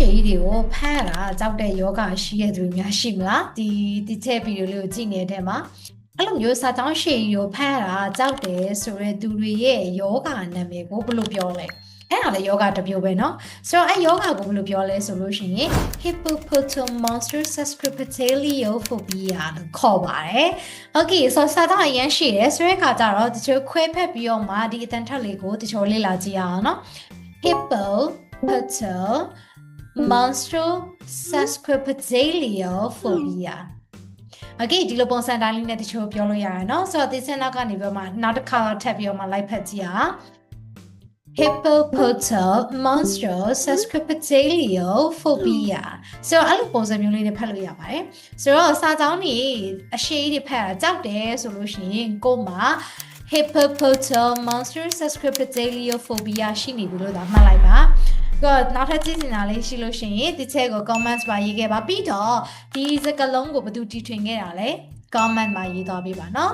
ရှည်ကြီးတွေကိုဖမ်းရတာကြောက်တဲ့ယောဂရှိတဲ့သူတွေများရှိမလားဒီဒီချက်ဗီဒီယိုလေးကိုကြည့်နေတဲ့ထဲမှာအဲ့လိုမျိုးစာကြောင်းရှည်ကြီးကိုဖမ်းရတာကြောက်တယ်ဆိုတဲ့သူတွေရဲ့ယောဂနာမည်ကိုဘယ်လိုပြောလဲအဲ့ဒါလည်းယောဂတစ်မျိုးပဲเนาะဆိုတော့အဲ့ယောဂကိုဘယ်လိုပြောလဲဆိုလို့ရှိရင် hippopotamonster sesquipedaliophobia လို့ခေါ်ပါတယ် Okay ဆိုတော့စာသားအရင်ရှိတယ်ဆိုတဲ့အခါကျတော့တချို့ခွဲဖက်ပြီးတော့မှဒီအတန်ထက်လေးကိုတချို့လေ့လာကြည့်ရအောင်เนาะ hippo pato monstro sesquipedaliophobia Okay ဒီလိုပုံစံတိုင်းလေးနဲ့တချို့ပြောလို့ရတယ်เนาะဆိုတော့ဒီစင်နောက်ကနေပြီးတော့မှနောက်တစ်ခါတော့ထပ်ပြီးတော့မှလိုက်ဖက်ကြည့်ရအောင် hippopoto monstro sesquipedaliophobia ဆိုတော့အဲ့လိုပုံစံမျိုးလေးနဲ့ဖတ်လို့ရပါတယ်ဆိုတော့စာကြောင်းနေအရှိတွေဖတ်တာကြောက်တယ်ဆိုလို့ရှိရင်ကို့မှာ hippopoto monstro sesquipedaliophobia ရှိနေပြီလို့သာမှတ်လိုက်ပါ တော့နောက်ထပ်ကြည့်နေတာလေးရှိလို့ရှိရင်ဒီချက်ကို comments မှာရေးခဲ့ပါပြီးတော့ဒီစကားလုံးကိုဘယ်သူတီထွင်ခဲ့တာလဲ comment မှာရေးသွားပေးပါနော်